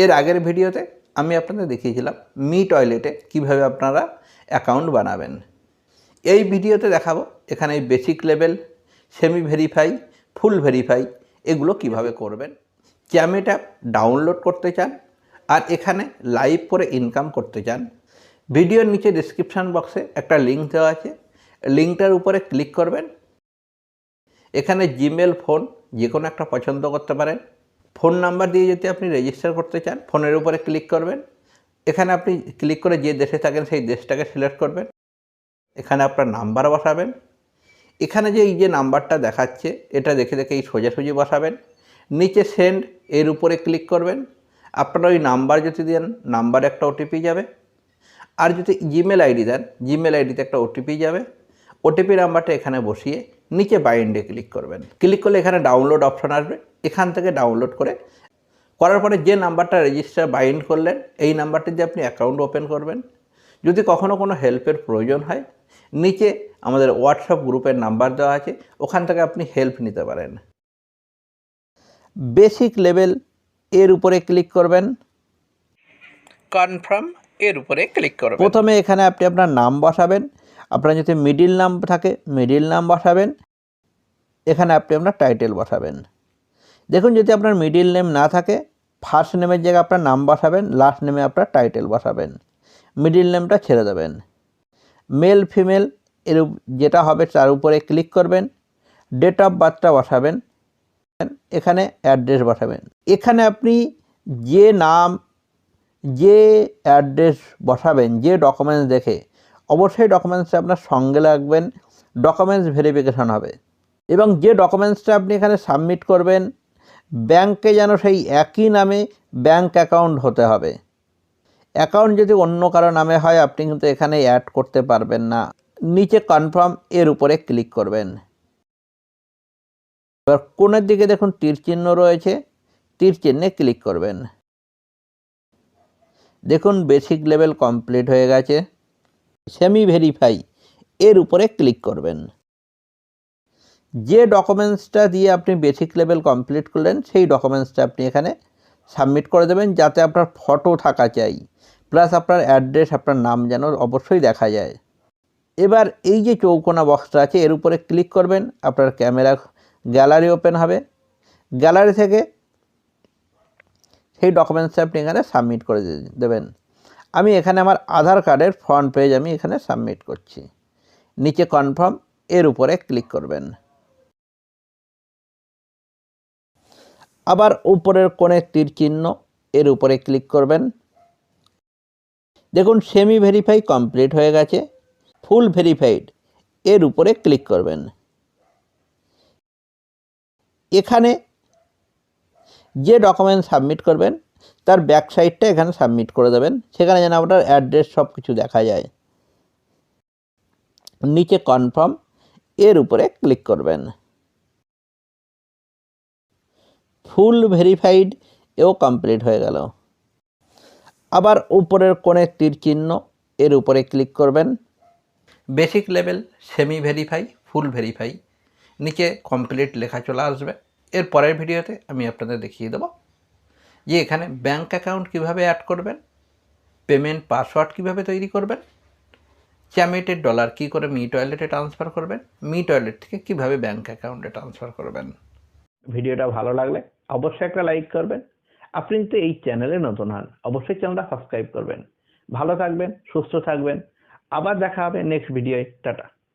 এর আগের ভিডিওতে আমি আপনাদের দেখিয়েছিলাম মি টয়লেটে কীভাবে আপনারা অ্যাকাউন্ট বানাবেন। এই ভিডিওতে দেখাবো এখানে basic level semi verify full verify এগুলো কীভাবে করবেন। অ্যাপ ডাউনলোড করতে চান আর এখানে লাইভ করে ইনকাম করতে চান। ভিডিওর নিচে ডিসক্রিপশান বক্সে একটা লিঙ্ক দেওয়া আছে। লিঙ্কটার উপরে ক্লিক করবেন। এখানে জিমেল ফোন যে কোনো একটা পছন্দ করতে পারেন। ফোন নাম্বার দিয়ে যদি আপনি রেজিস্টার করতে চান, ফোনের উপরে ক্লিক করবেন। এখানে আপনি ক্লিক করে যে দেশে থাকেন, সেই দেশটাকে সিলেক্ট করবেন। এখানে আপনার নাম্বার বসাবেন। এখানে যে এই যে নাম্বারটা দেখাচ্ছে, এটা দেখে দেখে এই সোজাসুজি বসাবেন। নিচে সেন্ড এর উপরে ক্লিক করবেন। আপনারা ওই নাম্বার যদি দেন, নাম্বারে একটা ওটিপি যাবে। আর যদি জিমেল আইডি দেন জিমেল আইডিতে একটা ওটিপি যাবে। ওটিপি নাম্বারটা এখানে বসিয়ে নিচে বাইন্ডে ক্লিক করবেন। ক্লিক করলে এখানে ডাউনলোড অপশন আসবে। এখান থেকে ডাউনলোড করে করার পরে যে নাম্বারটা রেজিস্টার বাইন্ড করলেন এই নাম্বারটি দিয়ে আপনি অ্যাকাউন্ট ওপেন করবেন। যদি কখনও কোনো হেল্পের প্রয়োজন হয় নিচে আমাদের হোয়াটসঅ্যাপ গ্রুপের নাম্বার দেওয়া আছে ওখান থেকে আপনি হেল্প নিতে পারেন। বেসিক লেভেল এর উপরে ক্লিক করবেন। কনফার্ম এর উপরে ক্লিক করবেন। প্রথমে এখানে আপনি আপনার নাম বসাবেন। আপনার যদি মিডিল নাম থাকে মিডিল নাম বসাবেন। এখানে আপনি আপনার টাইটেল বসাবেন। দেখুন, যদি আপনার মিডিল নেম না থাকে ফার্স্ট নেমের জায়গায় আপনার নাম বসাবেন লাস্ট নেমে আপনার টাইটেল বসাবেন মিডিল নেমটা ছেড়ে দেবেন। মেল ফিমেল এর যেটা হবে তার উপরে ক্লিক করবেন ডেট অফ বার্থটা বসাবেন, এখানে অ্যাড্রেস বসাবেন। এখানে আপনি যে নাম, যে অ্যাড্রেস বসাবেন, যে ডকুমেন্টস দেখে, অবশ্যই ডকুমেন্টসটা আপনার সঙ্গে রাখবেন ডকুমেন্টস ভেরিফিকেশন হবে। এবং যে ডকুমেন্টসটা আপনি এখানে সাবমিট করবেন ব্যাংকে যেন সেই একই নামে ব্যাংক অ্যাকাউন্ট হতে হবে। অ্যাকাউন্ট যদি অন্য কারও নামে হয়, আপনি কিন্তু এখানে অ্যাড করতে পারবেন না। নিচে কনফার্ম এর উপরে ক্লিক করবেন। এবার কোণের দিকে দেখুন, তীর চিহ্ন রয়েছে। তীর চিহ্নে ক্লিক করবেন। দেখুন, বেসিক লেভেল কমপ্লিট হয়ে গেছে। সেমি ভেরিফাই এর উপরে ক্লিক করবেন। যে ডকুমেন্টসটা দিয়ে আপনি বেসিক লেভেল কমপ্লিট করলেন, সেই ডকুমেন্টসটা আপনি এখানে সাবমিট করে দেবেন যাতে আপনার ফটো থাকা চাই প্লাস আপনার অ্যাড্রেস আপনার নাম যেন অবশ্যই দেখা যায়। এবার এই যে চৌকোনা বক্সটা আছে, এর উপরে ক্লিক করবেন, আপনার ক্যামেরা গ্যালারি ওপেন হবে। গ্যালারি থেকে সেই ডকুমেন্টসটা আপনি এখানে সাবমিট করে দেবেন। আমি এখানে আমার আধার কার্ডের ফ্রন্ট পেজ আমি এখানে সাবমিট করছি। নিচে কনফার্ম এর উপরে ক্লিক করবেন। আবার উপরের কোণে তীর চিহ্ন, এর উপরে ক্লিক করবেন। দেখুন সেমি ভেরিফাই কমপ্লিট হয়ে গেছে ফুল ভেরিফাইড এর উপরে ক্লিক করবেন। এখানে যে ডকুমেন্ট সাবমিট করবেন, তার ব্যাক সাইডটা এখানে সাবমিট করে দেবেন, সেখানে যেন আপনার অ্যাড্রেস সব কিছু দেখা যায়। নিচে কনফার্ম এর উপরে ক্লিক করবেন। ফুল ভেরিফাইড এও কমপ্লিট হয়ে গেল। আবার উপরের কোণে তীর চিহ্ন, এর উপরে ক্লিক করবেন। Basic level semi verify, full verify, নিচে কমপ্লিট লেখা চলে আসবে। এর পরের ভিডিওতে আমি আপনাদের দেখিয়ে দেবো যে এখানে ব্যাঙ্ক অ্যাকাউন্ট কীভাবে অ্যাড করবেন, পেমেন্ট পাসওয়ার্ড কীভাবে তৈরি করবেন, চ্যামেটের ডলার কী করে মি টয়লেটে ট্রান্সফার করবেন, মি টয়লেট থেকে কীভাবে ব্যাঙ্ক অ্যাকাউন্টে ট্রান্সফার করবেন। ভিডিওটা ভালো লাগলে অবশ্যই একটা লাইক করবেন। আপনি যদি এই চ্যানেলে নতুন হন, অবশ্যই চ্যানেলটা সাবস্ক্রাইব করবেন। ভালো থাকবেন, সুস্থ থাকবেন। আবার দেখা হবে নেক্সট ভিডিওয় টাটা।